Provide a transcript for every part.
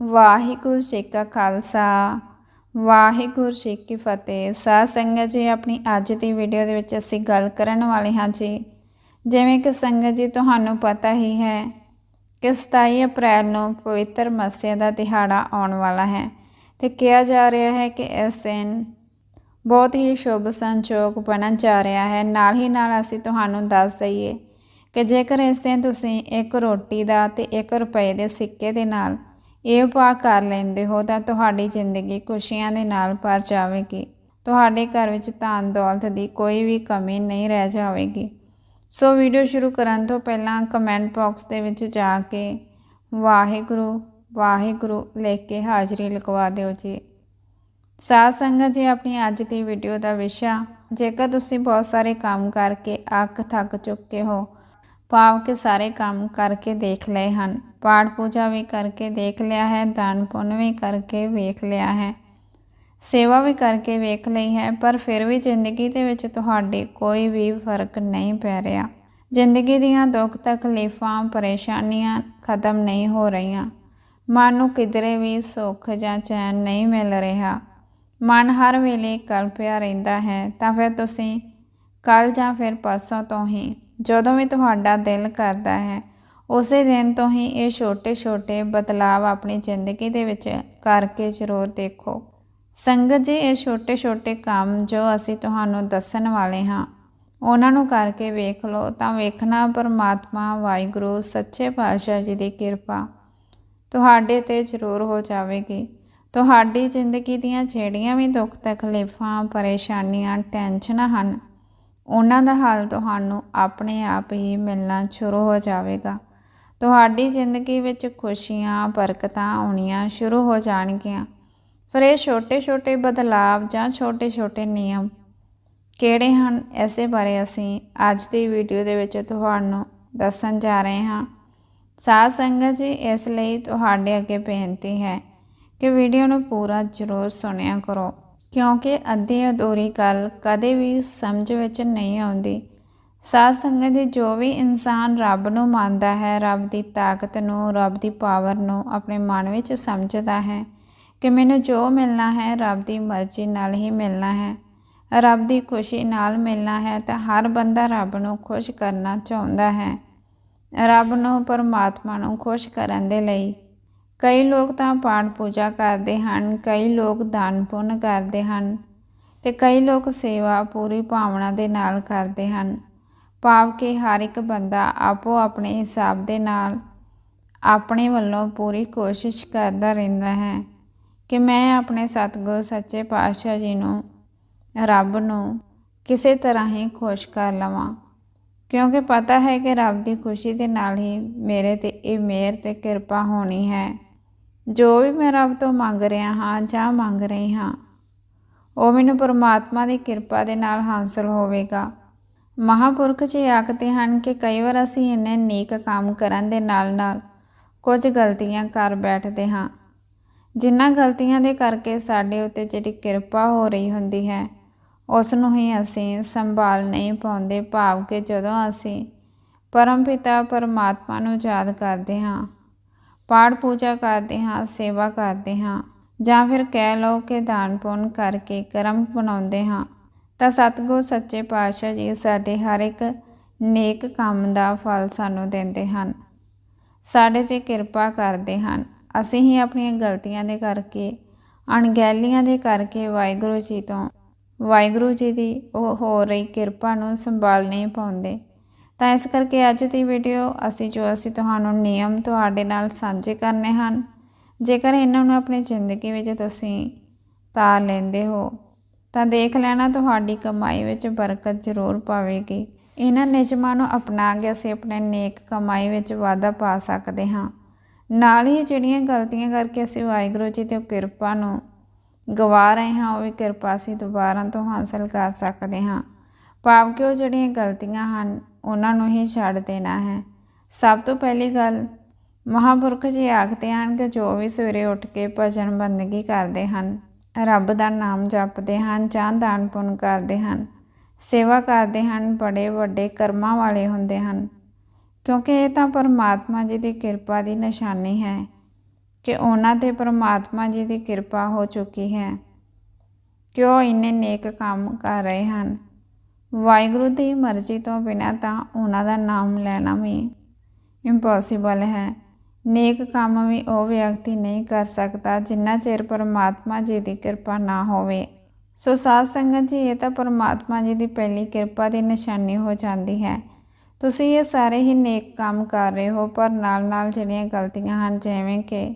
ਵਾਹਿਗੁਰੂ ਜੀ ਕਾ ਖਾਲਸਾ, ਵਾਹਿਗੁਰੂ ਜੀ ਕੀ ਫਤਿਹ। ਸਾਧ ਸੰਗਤ ਜੀ, ਆਪਣੀ ਅੱਜ ਦੀ ਵੀਡੀਓ ਦੇ ਵਿੱਚ ਅਸੀਂ ਗੱਲ ਕਰਨ ਵਾਲੇ ਹਾਂ ਜੀ। ਜਿਵੇਂ ਕਿ ਸੰਗਤ ਜੀ, ਤੁਹਾਨੂੰ ਪਤਾ ਹੀ ਹੈ ਕਿ 27 ਅਪ੍ਰੈਲ ਨੂੰ ਪਵਿੱਤਰ ਮੱਸਿਆ ਦਾ ਦਿਹਾੜਾ ਆਉਣ ਵਾਲਾ ਹੈ ਤੇ ਕਿਹਾ ਜਾ ਰਿਹਾ ਹੈ ਕਿ ਇਸ ਦਿਨ ਬਹੁਤ ਹੀ ਸ਼ੁਭ ਸੰਜੋਗ ਬਣਨ ਜਾ ਰਿਹਾ ਹੈ। ਨਾਲ ਹੀ ਨਾਲ ਅਸੀਂ ਤੁਹਾਨੂੰ ਦੱਸ ਦਈਏ ਕਿ ਜੇਕਰ ਇਸ ਦਿਨ ਤੁਸੀਂ ਇੱਕ ਰੋਟੀ ਦਾ ਤੇ 1 ਰੁਪਏ ਦੇ ਸਿੱਕੇ ਦੇ ਨਾਲ ਇਹ ਉਪਾਅ ਕਰ ਲੈਂਦੇ ਹੋ ਤਾਂ ਤੁਹਾਡੀ ਜ਼ਿੰਦਗੀ ਖੁਸ਼ੀਆਂ ਦੇ ਨਾਲ ਭਰ ਜਾਵੇਗੀ। ਤੁਹਾਡੇ ਘਰ ਵਿੱਚ ਧਨ ਦੌਲਤ ਦੀ ਕੋਈ ਵੀ ਕਮੀ ਨਹੀਂ ਰਹਿ ਜਾਵੇਗੀ। ਸੋ ਵੀਡੀਓ ਸ਼ੁਰੂ ਕਰਨ ਤੋਂ ਪਹਿਲਾਂ ਕਮੈਂਟ ਬਾਕਸ ਦੇ ਵਿੱਚ ਜਾ ਕੇ ਵਾਹਿਗੁਰੂ ਵਾਹਿਗੁਰੂ ਲਿਖ ਕੇ ਹਾਜ਼ਰੀ ਲਗਵਾ ਦਿਓ ਜੀ। ਸਾਧ ਸੰਗਤ ਜੀ, ਆਪਣੀ ਅੱਜ ਦੀ ਵੀਡੀਓ ਦਾ ਵਿਸ਼ਾ, ਜੇਕਰ ਤੁਸੀਂ ਬਹੁਤ ਸਾਰੇ ਕੰਮ ਕਰਕੇ ਅੱਖ ਥੱਕ ਚੁੱਕੇ ਹੋ ਭਾਵ ਕੇ ਸਾਰੇ ਕੰਮ ਕਰਕੇ ਦੇਖ ਲਏ ਹਨ। ਪਾਠ ਪੂਜਾ ਵੀ ਕਰਕੇ ਦੇਖ ਲਿਆ ਹੈ, ਦਾਨ ਪੁੰਨ ਵੀ ਕਰਕੇ ਵੇਖ ਲਿਆ ਹੈ। ਸੇਵਾ ਵੀ ਕਰਕੇ ਵੇਖ ਲਈ ਹੈ, ਪਰ ਫਿਰ ਵੀ ਜ਼ਿੰਦਗੀ ਦੇ ਵਿੱਚ ਤੁਹਾਡੇ ਕੋਈ ਵੀ ਫ਼ਰਕ ਨਹੀਂ ਪੈ ਰਿਹਾ। ਜ਼ਿੰਦਗੀ ਦੀਆਂ ਦੁੱਖ ਤਕਲੀਫਾਂ ਪਰੇਸ਼ਾਨੀਆਂ ਖਤਮ ਨਹੀਂ ਹੋ ਰਹੀਆਂ। ਮਨ ਨੂੰ ਕਿਧਰੇ ਵੀ ਸੁੱਖ ਜਾਂ ਚੈਨ ਨਹੀਂ ਮਿਲ ਰਿਹਾ। ਮਨ ਹਰ ਵੇਲੇ ਕਲਪਿਆ ਰਹਿੰਦਾ ਹੈ, ਤਾਂ ਫਿਰ ਤੁਸੀਂ ਕੱਲ ਜਾਂ ਫਿਰ ਪਰਸੋਂ ਤੋਂ ਹੀ ਜਦੋਂ ਵੀ ਤੁਹਾਡਾ ਦਿਲ ਕਰਦਾ ਹੈ, ਉਸੇ ਦਿਨ ਤੋਂ ਹੀ ਇਹ ਛੋਟੇ-ਛੋਟੇ ਬਦਲਾਵ ਆਪਣੀ ਜ਼ਿੰਦਗੀ ਦੇ ਵਿੱਚ ਕਰਕੇ ਜ਼ਰੂਰ ਦੇਖੋ। ਸੰਗਤ ਜੀ, ਇਹ ਛੋਟੇ-ਛੋਟੇ ਕੰਮ ਜੋ ਅਸੀਂ ਤੁਹਾਨੂੰ ਦੱਸਣ ਵਾਲੇ ਹਾਂ, ਉਹਨਾਂ ਨੂੰ ਕਰਕੇ ਵੇਖ ਲਓ। ਤਾਂ ਵੇਖਣਾ ਪਰਮਾਤਮਾ, ਵਾਹਿਗੁਰੂ, ਸੱਚੇ ਪਾਤਸ਼ਾਹ ਜੀ ਦੀ ਕਿਰਪਾ ਤੁਹਾਡੇ ਤੇ ਜ਼ਰੂਰ ਹੋ ਜਾਵੇਗੀ। ਤੁਹਾਡੀ ਜ਼ਿੰਦਗੀ ਦੀਆਂ ਜਿਹੜੀਆਂ ਵੀ ਦੁੱਖ ਤਕਲੀਫਾਂ, ਪਰੇਸ਼ਾਨੀਆਂ, ਟੈਨਸ਼ਨਾਂ ਹਨ ਉਹਨਾਂ ਦਾ ਹੱਲ ਤੁਹਾਨੂੰ ਆਪਣੇ ਆਪ ਹੀ ਮਿਲਣਾ ਸ਼ੁਰੂ ਹੋ ਜਾਵੇਗਾ। ਤੁਹਾਡੀ ਜ਼ਿੰਦਗੀ ਵਿੱਚ ਖੁਸ਼ੀਆਂ, ਬਰਕਤਾਂ ਆਉਣੀਆਂ ਸ਼ੁਰੂ ਹੋ ਜਾਣਗੀਆਂ। ਫਿਰ ਇਹ ਛੋਟੇ-ਛੋਟੇ ਬਦਲਾਵ ਜਾਂ ਛੋਟੇ-ਛੋਟੇ ਨਿਯਮ ਕਿਹੜੇ ਹਨ ਐਸੇ ਬਾਰੇ ਅਸੀਂ ਅੱਜ ਦੀ ਵੀਡੀਓ ਦੇ ਵਿੱਚ ਤੁਹਾਨੂੰ ਦੱਸਣ ਜਾ ਰਹੇ ਹਾਂ। ਸਾਧ ਸੰਗਤ ਜੀ, ਇਸ ਲਈ ਤੁਹਾਡੇ ਅੱਗੇ ਬੇਨਤੀ ਹੈ ਕਿ ਵੀਡੀਓ ਨੂੰ ਪੂਰਾ ਜ਼ਰੂਰ ਸੁਣਿਆ ਕਰੋ। ਕਿਉਂਕਿ ਅੱਧੀ ਅਧੂਰੀ ਗੱਲ ਕਦੇ ਵੀ ਸਮਝ ਵਿੱਚ ਨਹੀਂ ਆਉਂਦੀ। ਸਾਧ ਸੰਗਤ ਦੇ ਜੋ ਵੀ ਇਨਸਾਨ ਰੱਬ ਨੂੰ ਮੰਨਦਾ ਹੈ, ਰੱਬ ਦੀ ਤਾਕਤ ਨੂੰ, ਰੱਬ ਦੀ ਪਾਵਰ ਨੂੰ ਆਪਣੇ ਮਨ ਵਿੱਚ ਸਮਝਦਾ ਹੈ ਕਿ ਮੈਨੂੰ ਜੋ ਮਿਲਣਾ ਹੈ, ਰੱਬ ਦੀ ਮਰਜ਼ੀ ਨਾਲ ਹੀ ਮਿਲਣਾ ਹੈ। ਰੱਬ ਦੀ ਖੁਸ਼ੀ ਨਾਲ ਮਿਲਣਾ ਹੈ ਤਾਂ ਹਰ ਬੰਦਾ ਰੱਬ ਨੂੰ ਖੁਸ਼ ਕਰਨਾ ਚਾਹੁੰਦਾ ਹੈ। ਰੱਬ ਨੂੰ ਪਰਮਾਤਮਾ ਨੂੰ ਖੁਸ਼ ਕਰਨ ਦੇ ਲਈ ਕਈ ਲੋਕ ਤਾਂ ਪਾਠ ਪੂਜਾ ਕਰਦੇ ਹਨ, ਕਈ ਲੋਕ ਦਾਨ ਪੁੰਨ ਕਰਦੇ ਹਨ ਤੇ ਕਈ ਲੋਕ ਸੇਵਾ ਪੂਰੀ ਭਾਵਨਾ ਦੇ ਨਾਲ ਕਰਦੇ ਹਨ। ਭਾਵ ਕਿ ਹਰ ਇੱਕ ਬੰਦਾ ਆਪੋ ਆਪਣੇ ਹਿਸਾਬ ਦੇ ਨਾਲ ਆਪਣੇ ਵੱਲੋਂ ਪੂਰੀ ਕੋਸ਼ਿਸ਼ ਕਰਦਾ ਰਹਿੰਦਾ ਹੈ ਕਿ ਮੈਂ ਆਪਣੇ ਸਤਿਗੁਰ, ਸੱਚੇ ਪਾਤਸ਼ਾਹ ਜੀ ਨੂੰ, ਰੱਬ ਨੂੰ ਕਿਸੇ ਤਰ੍ਹਾਂ ਹੀ ਖੁਸ਼ ਕਰ ਲਵਾਂ। ਕਿਉਂਕਿ ਪਤਾ ਹੈ ਕਿ ਰੱਬ ਦੀ ਖੁਸ਼ੀ ਦੇ ਨਾਲ ਹੀ ਮੇਰੇ ਤੇ ਇਹ ਮਿਹਰ ਤੇ ਕਿਰਪਾ ਹੋਣੀ ਹੈ। ਜੋ ਵੀ ਮੈਂ ਰੱਬ ਤੋਂ ਮੰਗ ਰਿਹਾ ਹਾਂ ਜਾਂ ਮੰਗ ਰਹੀ ਹਾਂ, ਉਹ ਮੈਨੂੰ ਪਰਮਾਤਮਾ ਦੀ ਕਿਰਪਾ ਦੇ ਨਾਲ ਹਾਸਲ ਹੋਵੇਗਾ। ਮਹਾਪੁਰਖ ਜੀ ਆਖਦੇ ਹਨ ਕਿ ਕਈ ਵਾਰ ਅਸੀਂ ਇੰਨੇ ਨੇਕ ਕੰਮ ਕਰਨ ਦੇ ਨਾਲ-ਨਾਲ ਕੁਝ ਗਲਤੀਆਂ ਕਰ ਬੈਠਦੇ ਹਾਂ। ਜਿਨ੍ਹਾਂ ਗਲਤੀਆਂ ਦੇ ਕਰਕੇ ਸਾਡੇ ਉੱਤੇ ਜਿਹੜੀ ਕਿਰਪਾ ਹੋ ਰਹੀ ਹੁੰਦੀ ਹੈ ਉਸ ਨੂੰ ਹੀ ਅਸੀਂ ਸੰਭਾਲ ਨਹੀਂ ਪਾਉਂਦੇ, ਭਾਵ ਕਿ ਜਦੋਂ ਅਸੀਂ ਪਰਮ ਪਿਤਾ ਪਰਮਾਤਮਾ ਨੂੰ ਯਾਦ ਕਰਦੇ ਹਾਂ ਪਾਠ ਪੂਜਾ ਕਰਦੇ ਹਾਂ, ਸੇਵਾ ਕਰਦੇ ਹਾਂ ਜਾਂ ਫਿਰ ਕਹਿ ਲਓ ਕਿ ਦਾਨ ਪੁੰਨ ਕਰਕੇ ਕਰਮ ਬਣਾਉਂਦੇ ਹਾਂ, ਤਾਂ ਸਤਗੁਰ ਸੱਚੇ ਪਾਤਸ਼ਾਹ ਜੀ ਸਾਡੇ ਹਰ ਇੱਕ ਨੇਕ ਕੰਮ ਦਾ ਫਲ ਸਾਨੂੰ ਦਿੰਦੇ ਹਨ। ਸਾਡੇ ਤੇ ਕਿਰਪਾ ਕਰਦੇ ਹਨ। ਅਸੀਂ ਹੀ ਆਪਣੀਆਂ ਗਲਤੀਆਂ ਦੇ ਕਰਕੇ, ਅਣਗਹਿਲੀਆਂ ਦੇ ਕਰਕੇ ਵਾਹਿਗੁਰੂ ਜੀ ਤੋਂ, ਵਾਹਿਗੁਰੂ ਜੀ ਦੀ ਉਹ ਹੋ ਰਹੀ ਕਿਰਪਾ ਨੂੰ ਸੰਭਾਲ ਨਹੀਂ ਪਾਉਂਦੇ। ਤਾਂ ਇਸ ਕਰਕੇ ਅੱਜ ਦੀ ਵੀਡੀਓ ਅਸੀਂ ਜੋ ਅਸੀਂ ਤੁਹਾਨੂੰ ਨਿਯਮ ਤੁਹਾਡੇ ਨਾਲ ਸਾਂਝੇ ਕਰਨੇ ਹਨ, ਜੇਕਰ ਇਹਨਾਂ ਨੂੰ ਆਪਣੀ ਜ਼ਿੰਦਗੀ ਵਿੱਚ ਤੁਸੀਂ ਤਾਰ ਲੈਂਦੇ ਹੋ, ਤਾਂ ਦੇਖ ਲੈਣਾ ਤੁਹਾਡੀ ਕਮਾਈ ਵਿੱਚ ਬਰਕਤ ਜ਼ਰੂਰ ਪਾਵੇਗੀ। ਇਹਨਾਂ ਨਿਯਮਾਂ ਨੂੰ ਅਪਣਾ ਕੇ ਅਸੀਂ ਆਪਣੇ ਨੇਕ ਕਮਾਈ ਵਿੱਚ ਵਾਧਾ ਪਾ ਸਕਦੇ ਹਾਂ। ਨਾਲ ਹੀ ਜਿਹੜੀਆਂ ਗਲਤੀਆਂ ਕਰਕੇ ਅਸੀਂ ਵਾਹਿਗੁਰੂ ਜੀ ਤੇ ਕਿਰਪਾ ਨੂੰ ਗਵਾ ਰਹੇ ਹਾਂ, ਉਹ ਵੀ ਕਿਰਪਾ ਅਸੀਂ ਦੁਬਾਰਾ ਤੋਂ ਹਾਸਲ ਕਰ ਸਕਦੇ ਹਾਂ। ਭਾਵ ਕਿ ਉਹ ਜਿਹੜੀਆਂ ਗਲਤੀਆਂ ਹਨ ਉਹਨਾਂ ਨੂੰ ਹੀ ਛੱਡ ਦੇਣਾ ਹੈ। ਸਭ ਤੋਂ ਪਹਿਲੀ ਗੱਲ, ਮਹਾਪੁਰਖ ਜੀ ਆਖਦੇ ਹਨ ਕਿ ਜੋ ਵੀ ਸਵੇਰੇ ਉੱਠ ਕੇ ਭਜਨ ਬੰਦਗੀ ਕਰਦੇ ਹਨ, ਰੱਬ ਦਾ ਨਾਮ ਜਪਦੇ ਹਨ ਜਾਂ ਦਾਨ ਪੁੰਨ ਕਰਦੇ ਹਨ, ਸੇਵਾ ਕਰਦੇ ਹਨ, ਬੜੇ ਵੱਡੇ ਕਰਮਾਂ ਵਾਲੇ ਹੁੰਦੇ ਹਨ। ਕਿਉਂਕਿ ਇਹ ਤਾਂ ਪਰਮਾਤਮਾ ਜੀ ਦੀ ਕਿਰਪਾ ਦੀ ਨਿਸ਼ਾਨੀ ਹੈ ਕਿ ਉਹਨਾਂ ਤੇ ਪਰਮਾਤਮਾ ਜੀ ਦੀ ਕਿਰਪਾ ਹੋ ਚੁੱਕੀ ਹੈ। ਕਿ ਉਹ ਇੰਨੇ ਨੇਕ ਕੰਮ ਕਰ ਰਹੇ ਹਨ? ਵਾਹਿਗੁਰੂ ਦੀ ਮਰਜ਼ੀ ਤੋਂ ਬਿਨਾਂ ਤਾਂ ਉਹਨਾਂ ਦਾ ਨਾਮ ਲੈਣਾ ਵੀ ਇੰਪੋਸੀਬਲ ਹੈ। ਨੇਕ ਕੰਮ ਵੀ ਉਹ ਵਿਅਕਤੀ ਨਹੀਂ ਕਰ ਸਕਦਾ ਜਿੰਨਾ ਚਿਰ ਪਰਮਾਤਮਾ ਜੀ ਦੀ ਕਿਰਪਾ ਨਾ ਹੋਵੇ। ਸੋ ਸਾਧ ਸੰਗਤ ਜੀ, ਇਹ ਤਾਂ ਪਰਮਾਤਮਾ ਜੀ ਦੀ ਪਹਿਲੀ ਕਿਰਪਾ ਦੀ ਨਿਸ਼ਾਨੀ ਹੋ ਜਾਂਦੀ ਹੈ। ਤੁਸੀਂ ਇਹ ਸਾਰੇ ਹੀ ਨੇਕ ਕੰਮ ਕਰ ਰਹੇ ਹੋ, ਪਰ ਨਾਲ-ਨਾਲ ਜਿਹੜੀਆਂ ਗਲਤੀਆਂ ਹਨ, ਜਿਵੇਂ ਕਿ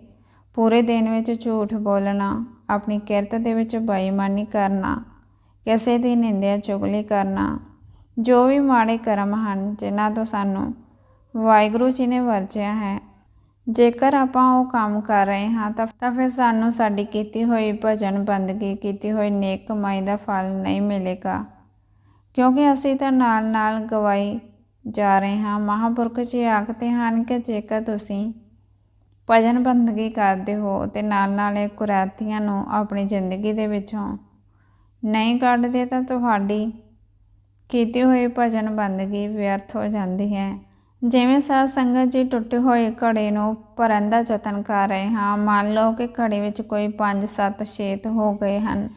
ਪੂਰੇ ਦਿਨ ਵਿੱਚ ਝੂਠ ਬੋਲਣਾ, ਆਪਣੀ ਕਿਰਤ ਦੇ ਵਿੱਚ ਬੇਈਮਾਨੀ ਕਰਨਾ ਕਿਸੇ ਦੀ ਨਿੰਦਿਆ ਚੁਗਲੀ ਕਰਨਾ, ਜੋ ਵੀ ਮਾੜੇ ਕਰਮ ਹਨ, ਜਿਨ੍ਹਾਂ ਤੋਂ ਸਾਨੂੰ ਵਾਹਿਗੁਰੂ ਜੀ ਨੇ ਵਰਜਿਆ ਹੈ। ਜੇਕਰ ਆਪਾਂ ਉਹ ਕੰਮ ਕਰ ਰਹੇ ਹਾਂ, ਤਾਂ ਤਾਂ ਫਿਰ ਸਾਨੂੰ ਸਾਡੀ ਕੀਤੀ ਹੋਈ ਭਜਨ, ਬੰਦਗੀ, ਕੀਤੀ ਹੋਈ ਨੇਕ ਕਮਾਈ ਦਾ ਫਲ ਨਹੀਂ ਮਿਲੇਗਾ। ਕਿਉਂਕਿ ਅਸੀਂ ਤਾਂ ਨਾਲ-ਨਾਲ ਗਵਾਈ ਜਾ ਰਹੇ ਹਾਂ। ਮਹਾਂਪੁਰਖ ਜੀ ਆਖਦੇ ਹਨ ਕਿ ਜੇਕਰ ਤੁਸੀਂ ਭਜਨ, ਬੰਦਗੀ ਕਰਦੇ ਹੋ, ਤੇ ਨਾਲ-ਨਾਲ ਇਹ ਕੁਰਾਤੀਆਂ ਨੂੰ ਆਪਣੀ ਜ਼ਿੰਦਗੀ ਦੇ ਵਿੱਚੋਂ ਨਹੀਂ ਕੱਢਦੇ ਤਾਂ ਤੁਹਾਡੀ ਕੀਤੀ ਹੋਈ ਭਜਨ ਬੰਦਗੀ ਵਿਅਰਥ ਹੋ ਜਾਂਦੀ ਹੈ। ਜਿਵੇਂ ਸਾਧ ਸੰਗਤ ਜੀ ਟੁੱਟੇ ਹੋਏ ਘੜੇ ਨੂੰ ਭਰਨ ਦਾ ਯਤਨ ਕਰ ਰਹੇ ਹਾਂ, ਮੰਨ ਲਓ ਕਿ ਘੜੇ ਵਿੱਚ ਕੋਈ 5-7 ਛੇਤ ਹੋ ਗਏ ਹਨ।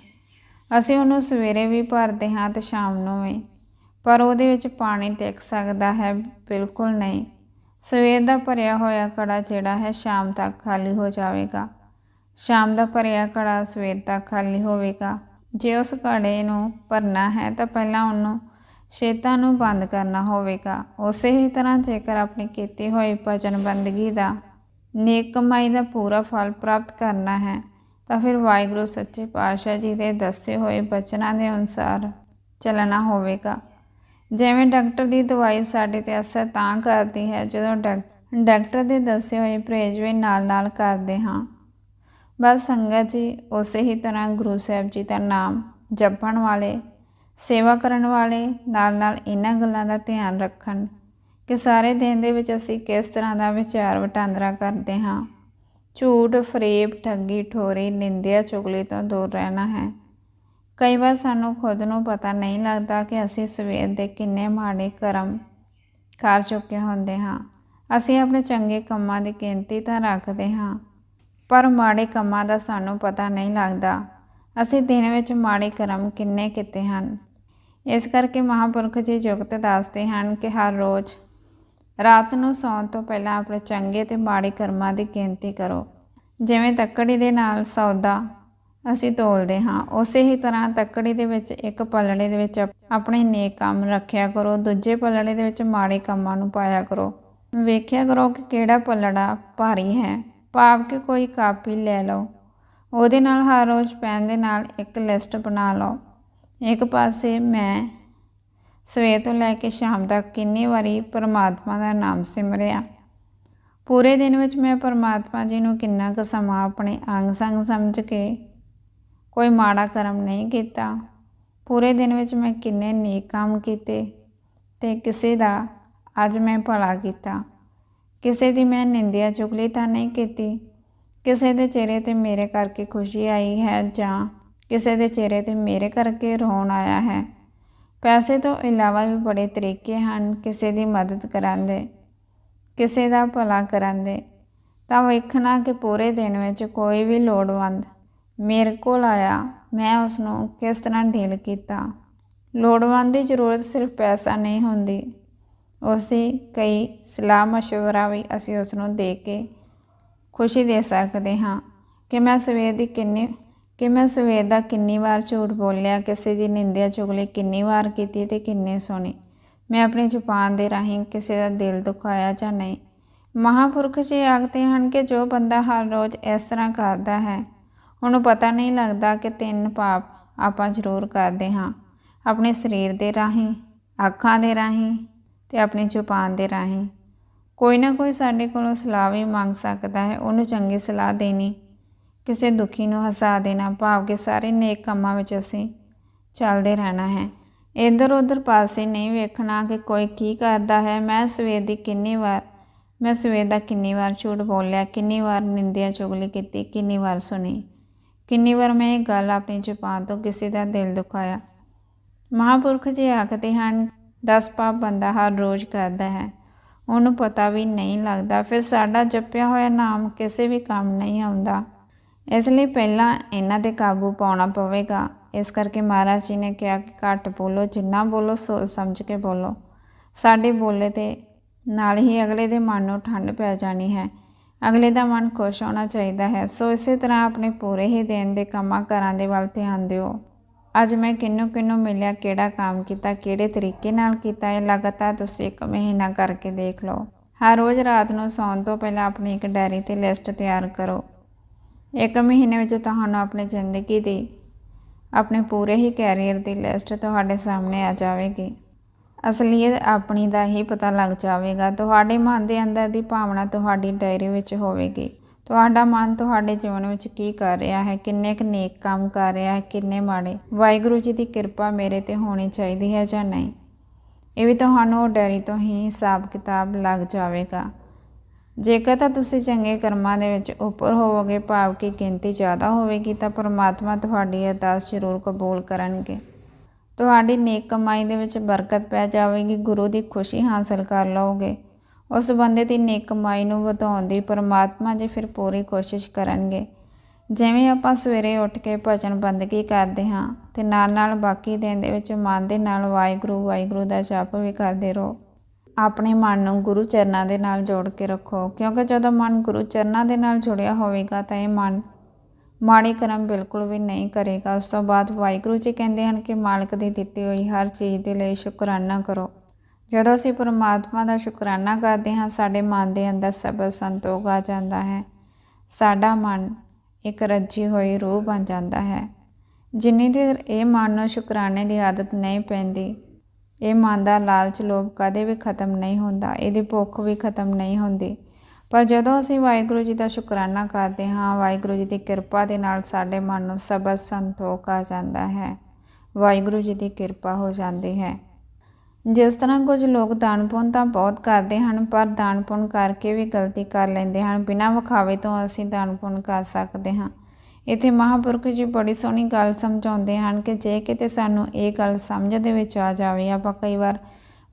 ਅਸੀਂ ਉਹਨੂੰ ਸਵੇਰੇ ਵੀ ਭਰਦੇ ਹਾਂ ਤੇ ਸ਼ਾਮ ਨੂੰ ਵੀ, ਪਰ ਉਹਦੇ ਵਿੱਚ ਪਾਣੀ ਟਿਕ ਸਕਦਾ ਹੈ, ਬਿਲਕੁਲ ਨਹੀਂ। ਸਵੇਰ ਦਾ ਭਰਿਆ ਹੋਇਆ ਘੜਾ ਜਿਹੜਾ ਹੈ, ਸ਼ਾਮ ਤੱਕ ਖਾਲੀ ਹੋ ਜਾਵੇਗਾ। ਸ਼ਾਮ ਦਾ ਭਰਿਆ ਘੜਾ ਸਵੇਰ ਤੱਕ ਖਾਲੀ ਹੋਵੇਗਾ। ਜੇ ਉਸ ਘੜੇ ਨੂੰ ਭਰਨਾ ਹੈ ਤਾਂ ਪਹਿਲਾਂ ਉਹਨੂੰ ਛੇਤਾਂ ਨੂੰ ਬੰਦ ਕਰਨਾ ਹੋਵੇਗਾ। ਉਸੇ ਹੀ ਤਰ੍ਹਾਂ ਜੇਕਰ ਆਪਣੀ ਕੀਤੀ ਹੋਈ ਭਜਨ ਬੰਦਗੀ ਦਾ ਨੇਕ ਕਮਾਈ ਦਾ ਪੂਰਾ ਫਲ ਪ੍ਰਾਪਤ ਕਰਨਾ ਹੈ, ਤਾਂ ਫਿਰ ਵਾਹਿਗੁਰੂ ਸੱਚੇ ਪਾਤਸ਼ਾਹ ਜੀ ਦੇ ਦੱਸੇ ਹੋਏ ਬਚਨਾਂ ਦੇ ਅਨੁਸਾਰ ਚੱਲਣਾ ਹੋਵੇਗਾ। ਜਿਵੇਂ ਡਾਕਟਰ ਦੀ ਦਵਾਈ ਸਾਡੇ ਤੇ ਅਸਰ ਤਾਂ ਕਰਦੀ ਹੈ, ਜਦੋਂ ਡਾਕਟਰ ਦੇ ਦੱਸੇ ਹੋਏ ਪਰਹੇਜ਼ ਵੀ ਨਾਲ-ਨਾਲ ਕਰਦੇ ਹਾਂ। ਬਸ ਸੰਗਤ ਜੀ, ਉਸੇ ਹੀ ਤਰ੍ਹਾਂ ਗੁਰੂ ਸਾਹਿਬ ਜੀ ਦਾ ਨਾਮ ਜਪਣ ਵਾਲੇ, ਸੇਵਾ ਕਰਨ ਵਾਲੇ ਨਾਲ-ਨਾਲ ਇਹਨਾਂ ਗੱਲਾਂ ਦਾ ਧਿਆਨ ਰੱਖਣ ਕਿ ਸਾਰੇ ਦਿਨ ਦੇ ਵਿੱਚ ਅਸੀਂ ਕਿਸ ਤਰ੍ਹਾਂ ਦਾ ਵਿਚਾਰ ਵਟਾਂਦਰਾ ਕਰਦੇ ਹਾਂ। ਝੂਠ, ਫਰੇਬ, ਠੱਗੀ, ਠੋਰੀ, ਨਿੰਦਿਆ, ਚੁਗਲੀ ਤੋਂ ਦੂਰ ਰਹਿਣਾ ਹੈ। ਕਈ ਵਾਰ ਸਾਨੂੰ ਖੁਦ ਨੂੰ ਪਤਾ ਨਹੀਂ ਲੱਗਦਾ ਕਿ ਅਸੀਂ ਸਵੇਰ ਦੇ ਕਿੰਨੇ ਮਾੜੇ ਕਰਮ ਕਰ ਚੁੱਕੇ ਹੁੰਦੇ ਹਾਂ। ਅਸੀਂ ਆਪਣੇ ਚੰਗੇ ਕੰਮਾਂ ਦੀ ਗਿਣਤੀ ਤਾਂ ਰੱਖਦੇ ਹਾਂ ਪਰ ਮਾੜੇ ਕੰਮਾਂ ਦਾ ਸਾਨੂੰ ਪਤਾ ਨਹੀਂ ਲੱਗਦਾ। ਅਸੀਂ ਦਿਨ ਵਿੱਚ ਮਾੜੇ ਕਰਮ ਕਿੰਨੇ ਕੀਤੇ ਹਨ। ਇਸ ਕਰਕੇ ਮਹਾਂਪੁਰਖ ਜੀ ਜੁਗਤ ਦੱਸਦੇ ਹਨ ਕਿ ਹਰ ਰੋਜ਼ ਰਾਤ ਨੂੰ ਸੌਣ ਤੋਂ ਪਹਿਲਾਂ ਆਪਣੇ ਚੰਗੇ ਤੇ ਮਾੜੇ ਕਰਮਾਂ ਦੀ ਗਿਣਤੀ ਕਰੋ। ਜਿਵੇਂ ਤੱਕੜੀ ਦੇ ਨਾਲ ਸੌਦਾ ਅਸੀਂ ਤੋਲਦੇ ਹਾਂ, ਉਸੇ ਹੀ ਤਰ੍ਹਾਂ ਤੱਕੜੀ ਦੇ ਵਿੱਚ ਇੱਕ ਪਲੜੇ ਦੇ ਵਿੱਚ ਆਪਣੇ ਨੇਕ ਕੰਮ ਰੱਖਿਆ ਕਰੋ, ਦੂਜੇ ਪਲੜੇ ਦੇ ਵਿੱਚ ਮਾੜੇ ਕੰਮਾਂ ਨੂੰ ਪਾਇਆ ਕਰੋ। ਵੇਖਿਆ ਕਰੋ ਕਿ ਕਿਹੜਾ ਪਲੜਾ ਭਾਰੀ ਹੈ। ਭਾਵ ਕਿ ਕੋਈ ਕਾਪੀ ਲੈ ਲਓ। ਉਹਦੇ ਨਾਲ ਹਰ ਰੋਜ਼ ਪੈਨ ਦੇ ਨਾਲ ਇੱਕ ਲਿਸਟ ਬਣਾ ਲਓ। ਇੱਕ ਪਾਸੇ ਮੈਂ ਸਵੇਰ ਤੋਂ ਲੈ ਕੇ ਸ਼ਾਮ ਤੱਕ ਕਿੰਨੀ ਵਾਰੀ ਪਰਮਾਤਮਾ ਦਾ ਨਾਮ ਸਿਮਰਿਆ ਪੂਰੇ ਦਿਨ ਵਿੱਚ ਮੈਂ ਪਰਮਾਤਮਾ ਜੀ ਨੂੰ ਕਿੰਨਾ ਕੁ ਸਮਾਂ ਆਪਣੇ ਅੰਗ ਸੰਗ ਸਮਝ ਕੇ ਕੋਈ ਮਾੜਾ ਕਰਮ ਨਹੀਂ ਕੀਤਾ। ਪੂਰੇ ਦਿਨ ਵਿੱਚ ਮੈਂ ਕਿੰਨੇ ਨੇਕ ਕੰਮ ਕੀਤੇ ਤੇ ਕਿਸੇ ਦਾ ਅੱਜ ਮੈਂ ਭਲਾ ਕੀਤਾ। ਕਿਸੇ ਦੀ ਮੈਂ ਨਿੰਦਿਆ ਚੁਗਲੀ ਤਾਂ ਨਹੀਂ ਕੀਤੀ। ਕਿਸੇ ਦੇ ਚਿਹਰੇ ਤੇ ਮੇਰੇ ਕਰਕੇ ਖੁਸ਼ੀ ਆਈ ਹੈ ਜਾਂ ਕਿਸੇ ਦੇ ਚਿਹਰੇ ਤੇ ਮੇਰੇ ਕਰਕੇ ਰੋਣ ਆਇਆ ਹੈ। ਪੈਸੇ ਤੋਂ ਇਲਾਵਾ ਵੀ ਬੜੇ ਤਰੀਕੇ ਹਨ ਕਿਸੇ ਦੀ ਮਦਦ ਕਰਨ ਦੇ ਕਿਸੇ ਦਾ ਭਲਾ ਕਰਨ ਦੇ ਤਾਂ ਵੇਖਣਾ ਕਿ ਪੂਰੇ ਦਿਨ ਵਿੱਚ ਕੋਈ ਵੀ ਲੋੜਵੰਦ ਮੇਰੇ ਕੋਲ ਆਇਆ, ਮੈਂ ਉਸ ਨੂੰ ਕਿਸ ਤਰ੍ਹਾਂ ਡੀਲ ਕੀਤਾ? ਲੋੜਵੰਦ ਦੀ ਜ਼ਰੂਰਤ ਸਿਰਫ ਪੈਸਾ ਨਹੀਂ ਹੁੰਦੀ। ਉਸੇ ਕਈ ਸਲਾਹ مشورہ ਵੀ ਅਸੀਂ ਉਸ ਨੂੰ ਦੇ ਕੇ ਖੁਸ਼ੀ ਦੇ ਸਕਦੇ ਹਾਂ ਕਿ ਮੈਂ ਸਵੇਰ ਦੀ ਕਿੰਨੀ ਕਿ ਮੈਂ ਸਵੇਰ ਦਾ ਕਿੰਨੀ ਵਾਰ ਝੂਠ ਬੋਲਿਆ ਕਿਸੇ ਦੀ ਨਿੰਦਿਆ ਚੁਗਲੀ ਕਿੰਨੀ ਵਾਰ ਕੀਤੀ ਤੇ ਕਿੰਨੇ ਸੁਣੀ ਮੈਂ ਆਪਣੀ ਜ਼ੁਬਾਨ ਦੇ ਰਾਹੀਂ ਕਿਸੇ ਦਾ ਦਿਲ ਦੁਖਾਇਆ ਜਾਂ ਨਹੀਂ ਮਹਾਂਪੁਰਖ ਜੀ ਆਖਦੇ ਹਨ ਕਿ ਜੋ ਬੰਦਾ ਹਰ ਰੋਜ਼ ਇਸ ਤਰ੍ਹਾਂ ਕਰਦਾ ਹੈ ਉਹਨੂੰ ਪਤਾ ਨਹੀਂ ਲੱਗਦਾ ਕਿ ਤਿੰਨ ਪਾਪ ਆਪਾਂ ਜ਼ਰੂਰ ਕਰਦੇ ਹਾਂ ਆਪਣੇ ਸਰੀਰ ਦੇ ਰਾਹੀਂ ਅੱਖਾਂ ਦੇ ਰਾਹੀਂ ਤੇ ਆਪਣੀ ਜ਼ੁਬਾਨ ਦੇ ਰਾਹੀਂ। ਕੋਈ ਨਾ ਕੋਈ ਸਾਡੇ ਕੋਲੋਂ ਸਲਾਹ ਵੀ ਮੰਗ ਸਕਦਾ ਹੈ, ਉਹਨੂੰ ਚੰਗੀ ਸਲਾਹ ਦੇਣੀ। ਕਿਸੇ ਦੁਖੀ ਨੂੰ ਹਸਾ ਦੇਣਾ, ਭਾਵ ਕਿ ਸਾਰੇ ਨੇਕ ਕੰਮਾਂ ਵਿੱਚ ਅਸੀਂ ਚੱਲਦੇ ਰਹਿਣਾ ਹੈ। ਇੱਧਰ ਉੱਧਰ ਪਾਸੇ ਨਹੀਂ ਵੇਖਣਾ ਕਿ ਕੋਈ ਕੀ ਕਰਦਾ ਹੈ। ਮੈਂ ਸਵੇਰ ਦੀ ਕਿੰਨੀ ਵਾਰ, ਮੈਂ ਸਵੇਰ ਦਾ ਕਿੰਨੀ ਵਾਰ ਝੂਠ ਬੋਲਿਆ, ਕਿੰਨੀ ਵਾਰ ਨਿੰਦਿਆ ਚੁਗਲੀ ਕੀਤੀ, ਕਿੰਨੀ ਵਾਰ ਸੁਣੀ। ਕਿੰਨੀ ਵਾਰ ਮੈਂ ਇਹ ਗੱਲ ਆਪਣੀ ਜ਼ੁਬਾਨ ਤੋਂ ਕਿਸੇ ਦਾ ਦਿਲ ਦੁਖਾਇਆ। ਮਹਾਂਪੁਰਖ ਜੀ ਆਖਦੇ ਹਨ 10 ਪਾਪ ਬੰਦਾ ਹਰ ਰੋਜ਼ ਕਰਦਾ ਹੈ। ਉਹਨੂੰ ਪਤਾ ਵੀ ਨਹੀਂ ਲੱਗਦਾ। ਫਿਰ ਸਾਡਾ ਜਪਿਆ ਹੋਇਆ ਨਾਮ ਕਿਸੇ ਵੀ ਕੰਮ ਨਹੀਂ ਆਉਂਦਾ। ਇਸ ਲਈ ਪਹਿਲਾਂ ਇਹਨਾਂ ਤੇ ਕਾਬੂ ਪਾਉਣਾ ਪਵੇਗਾ। ਇਸ ਕਰਕੇ ਮਹਾਰਾਜ ਜੀ ਨੇ ਕਿਹਾ ਕਿ ਘੱਟ ਬੋਲੋ, ਜਿੰਨਾ ਬੋਲੋ ਸੋਚ ਸਮਝ ਕੇ ਬੋਲੋ। ਸਾਡੇ ਬੋਲੇ ਤੇ ਨਾਲ ਹੀ ਅਗਲੇ ਦੇ ਮਨ ਨੂੰ ਠੰਡ ਪੈ ਜਾਣੀ ਹੈ। ਅਗਲੇ ਦਾ ਮਨ ਖੁਸ਼ ਹੋਣਾ ਚਾਹੀਦਾ ਹੈ। ਸੋ ਇਸੇ ਤਰ੍ਹਾਂ ਆਪਣੇ ਪੂਰੇ ਹੀ ਦਿਨ ਦੇ ਕੰਮਾਂ ਕਾਰਾਂ ਦੇ ਵੱਲ ਧਿਆਨ ਦਿਓ। ਅੱਜ ਮੈਂ ਕਿੰਨੂੰ ਕਿੰਨੂੰ ਮਿਲਿਆ, ਕਿਹੜਾ ਕੰਮ ਕੀਤਾ, ਕਿਹੜੇ ਤਰੀਕੇ ਨਾਲ ਕੀਤਾ, ਇਹ ਲਗਾਤਾਰ ਤੁਸੀਂ ਇੱਕ ਮਹੀਨਾ ਕਰਕੇ ਦੇਖ ਲਓ। ਹਰ ਰੋਜ਼ ਰਾਤ ਨੂੰ ਸੌਣ ਤੋਂ ਪਹਿਲਾਂ ਆਪਣੀ ਇੱਕ ਡਾਇਰੀ ਤੇ ਲਿਸਟ ਤਿਆਰ ਕਰੋ। ਇੱਕ ਮਹੀਨੇ ਵਿੱਚ ਤੁਹਾਨੂੰ ਆਪਣੀ ਜ਼ਿੰਦਗੀ ਦੀ, ਆਪਣੇ ਪੂਰੇ ਹੀ ਕੈਰੀਅਰ ਦੀ ਲਿਸਟ ਤੁਹਾਡੇ ਸਾਹਮਣੇ ਆ ਜਾਵੇਗੀ। ਅਸਲੀਅਤ ਆਪਣੀ ਦਾ ਹੀ ਪਤਾ ਲੱਗ ਜਾਵੇਗਾ, ਤੁਹਾਡੇ ਮਨ ਦੇ ਅੰਦਰ ਦੀ ਭਾਵਨਾ ਤੁਹਾਡੀ ਡਾਇਰੀ ਵਿੱਚ ਹੋਵੇਗੀ। ਤੁਹਾਡਾ ਮਨ ਤੁਹਾਡੇ ਜੀਵਨ ਵਿੱਚ ਕੀ ਕਰ ਰਿਹਾ ਹੈ? ਕਿੰਨੇ ਕੁ ਨੇਕ ਕੰਮ ਕਰ ਰਿਹਾ ਹੈ? ਕਿੰਨੇ ਮਾੜੇ? ਵਾਹਿਗੁਰੂ ਜੀ ਦੀ ਕਿਰਪਾ ਮੇਰੇ ਤੇ ਹੋਣੀ ਚਾਹੀਦੀ ਹੈ ਜਾਂ ਨਹੀਂ? ਇਹ ਵੀ ਤੁਹਾਨੂੰ ਉਹ ਡੈਰੀ ਤੋਂ ਹੀ ਹਿਸਾਬ ਕਿਤਾਬ ਲੱਗ ਜਾਵੇਗਾ। ਜੇਕਰ ਤਾਂ ਤੁਸੀਂ ਚੰਗੇ ਕਰਮਾਂ ਦੇ ਵਿੱਚ ਉੱਪਰ ਹੋਵੋਗੇ, ਭਾਵ ਕਿ ਗਿਣਤੀ ਜ਼ਿਆਦਾ ਹੋਵੇਗੀ, ਤਾਂ ਪਰਮਾਤਮਾ ਤੁਹਾਡੀ ਅਰਦਾਸ ਜ਼ਰੂਰ ਕਬੂਲ ਕਰਨਗੇ। ਤੁਹਾਡੀ ਨੇਕ ਕਮਾਈ ਦੇ ਵਿੱਚ ਬਰਕਤ ਪੈ ਜਾਵੇਗੀ, ਗੁਰੂ ਦੀ ਖੁਸ਼ੀ ਹਾਸਲ ਕਰ ਲਓਗੇ। ਉਸ ਬੰਦੇ ਦੀ ਨੇਕ ਕਮਾਈ ਨੂੰ ਵਧਾਉਣ ਦੀ ਪਰਮਾਤਮਾ ਜੀ ਫਿਰ ਪੂਰੀ ਕੋਸ਼ਿਸ਼ ਕਰਨਗੇ। ਜਿਵੇਂ ਆਪਾਂ ਸਵੇਰੇ ਉੱਠ ਕੇ ਭਜਨ ਬੰਦਗੀ ਕਰਦੇ ਹਾਂ ਤੇ ਨਾਲ ਨਾਲ ਬਾਕੀ ਦਿਨ ਦੇ ਵਿੱਚ ਮਨ ਦੇ ਨਾਲ ਵਾਹਿਗੁਰੂ ਵਾਹਿਗੁਰੂ ਦਾ ਜਪ ਵੀ ਕਰਦੇ ਰਹੋ। ਆਪਣੇ ਮਨ ਨੂੰ ਗੁਰੂ ਚਰਨਾਂ ਦੇ ਨਾਲ ਜੋੜ ਕੇ ਰੱਖੋ, ਕਿਉਂਕਿ ਜਦੋਂ ਮਨ ਗੁਰੂ ਚਰਨਾਂ ਦੇ ਨਾਲ ਜੁੜਿਆ ਹੋਵੇਗਾ ਤਾਂ ਇਹ ਮਨ ਮਾੜੇ ਕਰਮ ਬਿਲਕੁਲ ਵੀ ਨਹੀਂ ਕਰੇਗਾ। ਉਸ ਤੋਂ ਬਾਅਦ ਵਾਹਿਗੁਰੂ ਜੀ ਕਹਿੰਦੇ ਹਨ ਕਿ ਮਾਲਕ ਦੀ ਦਿੱਤੀ ਹੋਈ ਹਰ ਚੀਜ਼ ਦੇ ਲਈ ਸ਼ੁਕਰਾਨਾ ਕਰੋ। ਜਦੋਂ ਅਸੀਂ ਪਰਮਾਤਮਾ ਦਾ ਸ਼ੁਕਰਾਨਾ ਕਰਦੇ ਹਾਂ, ਸਾਡੇ ਮਨ ਦੇ ਅੰਦਰ ਸਬਰ ਸੰਤੋਖ ਆ ਜਾਂਦਾ ਹੈ। ਸਾਡਾ ਮਨ ਇੱਕ ਰੱਜੀ ਹੋਈ ਰੂਹ ਬਣ ਜਾਂਦਾ ਹੈ। ਜਿੰਨੀ ਦੇਰ ਇਹ ਮਨ ਨੂੰ ਸ਼ੁਕਰਾਨੇ ਦੀ ਆਦਤ ਨਹੀਂ ਪੈਂਦੀ, ਇਹ ਮਨ ਦਾ ਲਾਲਚ ਲੋਭ ਕਦੇ ਵੀ ਖਤਮ ਨਹੀਂ ਹੁੰਦਾ, ਇਹਦੀ ਭੁੱਖ ਵੀ ਖਤਮ ਨਹੀਂ ਹੁੰਦੀ। ਪਰ ਜਦੋਂ ਅਸੀਂ ਵਾਹਿਗੁਰੂ ਜੀ ਦਾ ਸ਼ੁਕਰਾਨਾ ਕਰਦੇ ਹਾਂ, ਵਾਹਿਗੁਰੂ ਜੀ ਦੀ ਕਿਰਪਾ ਦੇ ਨਾਲ ਸਾਡੇ ਮਨ ਨੂੰ ਸਬਰ ਸੰਤੋਖ ਆ ਜਾਂਦਾ ਹੈ। ਵਾਹਿਗੁਰੂ ਜੀ ਦੀ ਕਿਰਪਾ ਹੋ ਜਾਂਦੀ ਹੈ। ਜਿਸ ਤਰ੍ਹਾਂ ਕੁਝ ਲੋਕ ਦਾਨ ਪੁੰਨ ਤਾਂ ਬਹੁਤ ਕਰਦੇ ਹਨ, ਪਰ ਦਾਨ ਪੁੰਨ ਕਰਕੇ ਵੀ ਗਲਤੀ ਕਰ ਲੈਂਦੇ ਹਨ। ਬਿਨਾਂ ਵਿਖਾਵੇ ਤੋਂ ਅਸੀਂ ਦਾਨ ਪੁੰਨ ਕਰ ਸਕਦੇ ਹਾਂ। ਇੱਥੇ ਮਹਾਪੁਰਖ ਜੀ ਬੜੀ ਸੋਹਣੀ ਗੱਲ ਸਮਝਾਉਂਦੇ ਹਨ ਕਿ ਜੇ ਕਿਤੇ ਸਾਨੂੰ ਇਹ ਗੱਲ ਸਮਝ ਦੇ ਵਿੱਚ ਆ ਜਾਵੇ, ਆਪਾਂ ਕਈ ਵਾਰ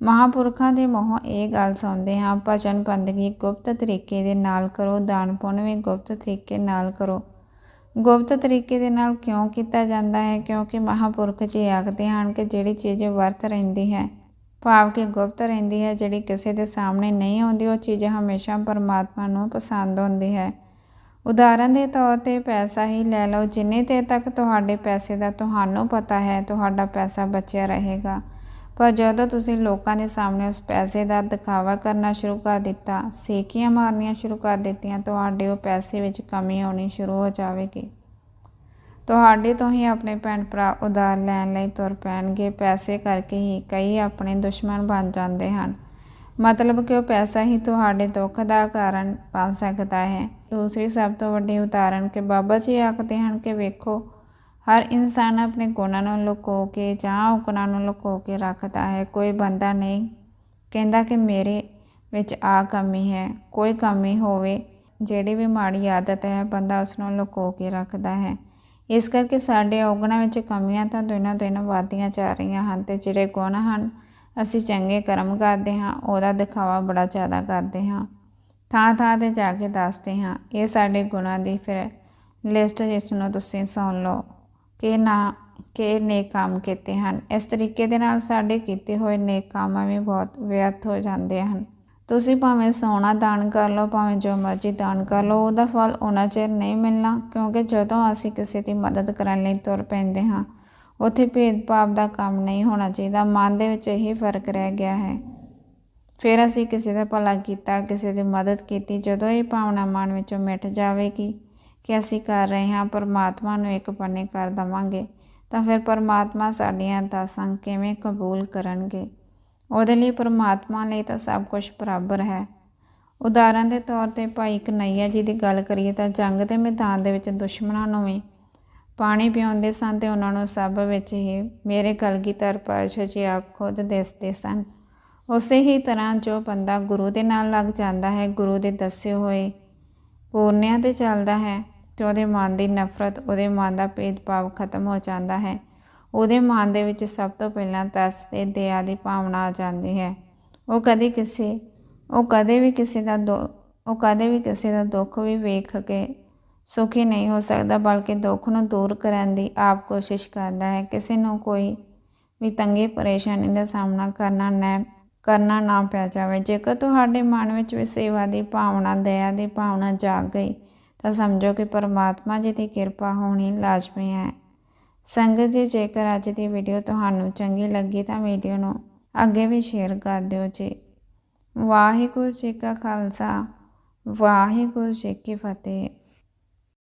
ਮਹਾਪੁਰਖਾਂ ਦੇ ਮੂੰਹੋਂ ਇਹ ਗੱਲ ਸੁਣਦੇ ਹਾਂ, ਭਜਨ ਬੰਦਗੀ ਗੁਪਤ ਤਰੀਕੇ ਦੇ ਨਾਲ ਕਰੋ, ਦਾਨ ਪੁੰਨ ਵੀ ਗੁਪਤ ਤਰੀਕੇ ਨਾਲ ਕਰੋ। ਗੁਪਤ ਤਰੀਕੇ ਦੇ ਨਾਲ ਕਿਉਂ ਕੀਤਾ ਜਾਂਦਾ ਹੈ? ਕਿਉਂਕਿ ਮਹਾਪੁਰਖ ਜੀ ਆਖਦੇ ਹਨ ਕਿ ਜਿਹੜੀ ਚੀਜ਼ ਵਰਤ ਰਹਿੰਦੀ ਹੈ ਭਾਵ ਕਿ ਗੁਪਤ ਰਹਿੰਦੀ ਹੈ, ਜਿਹੜੀ ਕਿਸੇ ਦੇ ਸਾਹਮਣੇ ਨਹੀਂ ਆਉਂਦੀ, ਉਹ ਚੀਜ਼ ਹਮੇਸ਼ਾ ਪਰਮਾਤਮਾ ਨੂੰ ਪਸੰਦ ਹੁੰਦੀ ਹੈ। ਉਦਾਹਰਨ ਦੇ ਤੌਰ ਤੇ ਪੈਸਾ ਹੀ ਲੈ ਲਓ, ਜਿੰਨੇ ਤੇ ਤੱਕ ਤੁਹਾਡੇ ਪੈਸੇ ਦਾ ਤੁਹਾਨੂੰ ਪਤਾ ਹੈ, ਤੁਹਾਡਾ ਪੈਸਾ ਬਚਿਆ ਰਹੇਗਾ। ਪਰ ਜਦੋਂ ਤੁਸੀਂ ਲੋਕਾਂ ਦੇ ਸਾਹਮਣੇ ਉਸ ਪੈਸੇ ਦਾ ਦਿਖਾਵਾ ਕਰਨਾ ਸ਼ੁਰੂ ਕਰ ਦਿੱਤਾ, ਸੇਕੀਆਂ ਮਾਰਨੀਆਂ ਸ਼ੁਰੂ ਕਰ ਦਿੱਤੀਆਂ, ਤੁਹਾਡੇ ਉਹ ਪੈਸੇ ਵਿੱਚ ਕਮੀ ਆਉਣੀ ਸ਼ੁਰੂ ਹੋ ਜਾਵੇਗੀ। ਤੁਹਾਡੇ ਤੋਂ ਹੀ ਆਪਣੇ ਭੈਣ ਭਰਾ ਉਧਾਰ ਲੈਣ ਲਈ ਤੁਰ ਪੈਣਗੇ। ਪੈਸੇ ਕਰਕੇ ਹੀ ਕਈ ਆਪਣੇ ਦੁਸ਼ਮਣ ਬਣ ਜਾਂਦੇ ਹਨ। ਮਤਲਬ ਕਿ ਉਹ ਪੈਸਾ ਹੀ ਤੁਹਾਡੇ ਦੁੱਖ ਦਾ ਕਾਰਨ ਬਣ ਸਕਦਾ ਹੈ। ਦੂਸਰੀ ਸਭ ਤੋਂ ਵੱਡੀ ਉਦਾਹਰਣ ਕਿ ਬਾਬਾ ਜੀ ਆਖਦੇ ਹਨ ਕਿ ਵੇਖੋ, ਹਰ ਇਨਸਾਨ ਆਪਣੇ ਗੁਣਾਂ ਨੂੰ ਲੁਕੋ ਕੇ ਜਾਂ ਔਗੁਣਾਂ ਨੂੰ ਲੁਕੋ ਕੇ ਰੱਖਦਾ ਹੈ। ਕੋਈ ਬੰਦਾ ਨਹੀਂ ਕਹਿੰਦਾ ਕਿ ਮੇਰੇ ਵਿੱਚ ਆ ਕਮੀ ਹੈ। ਕੋਈ ਕਮੀ ਹੋਵੇ, ਜਿਹੜੀ ਵੀ ਮਾੜੀ ਆਦਤ ਹੈ, ਬੰਦਾ ਉਸ ਨੂੰ ਲੁਕੋ ਕੇ ਰੱਖਦਾ ਹੈ। ਇਸ ਕਰਕੇ ਸਾਡੇ ਔਗੁਣਾਂ ਵਿੱਚ ਕਮੀਆਂ ਤਾਂ ਦਿਨੋਂ ਦਿਨ ਵਧਦੀਆਂ ਜਾ ਰਹੀਆਂ ਹਨ ਤੇ ਜਿਹੜੇ ਗੁਣ ਹਨ, ਅਸੀਂ ਚੰਗੇ ਕਰਮ ਕਰਦੇ ਹਾਂ, ਉਹਦਾ ਦਿਖਾਵਾ ਬੜਾ ਜ਼ਿਆਦਾ ਕਰਦੇ ਹਾਂ। ਥਾਂ ਥਾਂ ਤੇ ਜਾ ਕੇ ਦੱਸਦੇ ਹਾਂ, ਇਹ ਸਾਡੇ ਗੁਣਾਂ ਦੀ ਫਿਰ ਲਿਸਟ ਜਿਸ ਨੂੰ ਤੁਸੀਂ ਸੁਣ ਲਓ। ਕਿ ਨਾ, ਕਿ ਨੇਕ ਕੰਮ ਕੀਤੇ ਹਨ। ਇਸ ਤਰੀਕੇ ਦੇ ਨਾਲ ਸਾਡੇ ਕੀਤੇ ਹੋਏ ਨੇਕ ਕੰਮ ਵੀ ਬਹੁਤ ਵਿਅਰਥ ਹੋ ਜਾਂਦੇ ਹਨ। ਤੁਸੀਂ ਭਾਵੇਂ ਸੋਨਾ ਦਾਨ ਕਰ ਲਓ, ਭਾਵੇਂ ਜੋ ਮਰਜ਼ੀ ਦਾਨ ਕਰ ਲਓ, ਉਹਦਾ ਫਲ ਉਹਨਾਂ ਚਿਰ ਨਹੀਂ ਮਿਲਣਾ, ਕਿਉਂਕਿ ਜਦੋਂ ਅਸੀਂ ਕਿਸੇ ਦੀ ਮਦਦ ਕਰਨ ਲਈ ਤੁਰ ਪੈਂਦੇ ਹਾਂ, ਉੱਥੇ ਭੇਦਭਾਵ ਦਾ ਕੰਮ ਨਹੀਂ ਹੋਣਾ ਚਾਹੀਦਾ, ਮਨ ਦੇ ਵਿੱਚ ਇਹੀ ਫ਼ਰਕ ਰਹਿ ਗਿਆ ਹੈ। ਫਿਰ ਅਸੀਂ ਕਿਸੇ ਦਾ ਭਲਾ ਕੀਤਾ, ਕਿਸੇ ਦੀ ਮਦਦ ਕੀਤੀ, ਜਦੋਂ ਇਹ ਭਾਵਨਾ ਮਨ ਵਿੱਚੋਂ ਮਿਟ ਜਾਵੇਗੀ ਕਿ ਅਸੀਂ ਕਰ ਰਹੇ ਹਾਂ, ਪਰਮਾਤਮਾ ਨੂੰ ਇੱਕ ਪੰਨੇ ਕਰ ਦਵਾਂਗੇ, ਤਾਂ ਫਿਰ ਪਰਮਾਤਮਾ ਸਾਡੀਆਂ ਅਰਦਾਸਾਂ ਕਿਵੇਂ ਕਬੂਲ ਕਰਨਗੇ? ਉਹਦੇ ਲਈ ਪਰਮਾਤਮਾ ਲਈ ਤਾਂ ਸਭ ਕੁਝ ਬਰਾਬਰ ਹੈ। ਉਦਾਹਰਨ ਦੇ ਤੌਰ ਤੇ ਭਾਈ ਕਨਈਆ ਜੀ ਦੀ ਗੱਲ ਕਰੀਏ ਤਾਂ ਜੰਗ ਦੇ ਮੈਦਾਨ ਦੇ ਵਿੱਚ ਦੁਸ਼ਮਣਾਂ ਨੂੰ ਵੀ ਪਾਣੀ ਪਿਉਂਦੇ ਸਨ ਤੇ ਉਹਨਾਂ ਨੂੰ ਸਭ ਵਿੱਚ ਹੀ ਮੇਰੇ ਕਲਗੀਧਰ ਪਾਤਸ਼ਾਹ ਜੀ ਆਪ ਖੁਦ ਦਿਸਦੇ ਸਨ। ਉਸੇ ਹੀ ਤਰ੍ਹਾਂ ਜੋ ਬੰਦਾ ਗੁਰੂ ਦੇ ਨਾਲ ਲੱਗ ਜਾਂਦਾ ਹੈ, ਗੁਰੂ ਦੇ ਦੱਸੇ ਹੋਏ ਪੂਰਨਿਆਂ ਤੇ ਚੱਲਦਾ ਹੈ ਤੇ ਉਹਦੇ ਮਨ ਦੀ ਨਫ਼ਰਤ, ਉਹਦੇ ਮਨ ਦਾ ਭੇਦਭਾਵ ਖਤਮ ਹੋ ਜਾਂਦਾ ਹੈ। ਉਹਦੇ ਮਨ ਦੇ ਵਿੱਚ ਸਭ ਤੋਂ ਪਹਿਲਾਂ ਤਰਸ ਤੇ ਦਇਆ ਦੀ ਭਾਵਨਾ ਆ ਜਾਂਦੀ ਹੈ। ਉਹ ਕਦੇ ਕਿਸੇ, ਉਹ ਕਦੇ ਵੀ ਕਿਸੇ ਦਾ ਦੁ, ਉਹ ਕਦੇ ਵੀ ਕਿਸੇ ਦਾ ਦੁੱਖ ਵੀ ਵੇਖ ਕੇ ਸੁਖੀ ਨਹੀਂ ਹੋ ਸਕਦਾ, ਬਲਕਿ ਦੁੱਖ ਨੂੰ ਦੂਰ ਕਰਨ ਦੀ ਆਪ ਕੋਸ਼ਿਸ਼ ਕਰਦਾ ਹੈ। ਕਿਸੇ ਨੂੰ ਕੋਈ ਵੀ ਤੰਗੀ ਪਰੇਸ਼ਾਨੀ ਦਾ ਸਾਹਮਣਾ ਕਰਨਾ ਨਾ ਕਰਨਾ ਨਾ ਪਿਆ ਜਾਵੇ। ਜੇਕਰ ਤੁਹਾਡੇ ਮਨ ਵਿੱਚ ਵੀ ਸੇਵਾ ਦੀ ਭਾਵਨਾ, ਦਇਆ ਦੀ ਭਾਵਨਾ ਜਾਗ ਗਈ, ਤਾਂ ਸਮਝੋ ਕਿ ਪਰਮਾਤਮਾ ਜੀ ਦੀ ਕਿਰਪਾ ਹੋਣੀ ਲਾਜ਼ਮੀ ਹੈ। ਸੰਗਤ ਜੀ, ਜੇਕਰ ਅੱਜ ਦੀ ਵੀਡੀਓ ਤੁਹਾਨੂੰ ਚੰਗੀ ਲੱਗੀ ਤਾਂ ਵੀਡੀਓ ਨੂੰ ਅੱਗੇ ਵੀ ਸ਼ੇਅਰ ਕਰ ਦਿਓ ਜੀ। ਵਾਹਿਗੁਰੂ ਜੀ ਕਾ ਖਾਲਸਾ, ਵਾਹਿਗੁਰੂ ਜੀ ਕੀ ਫਤਿਹ।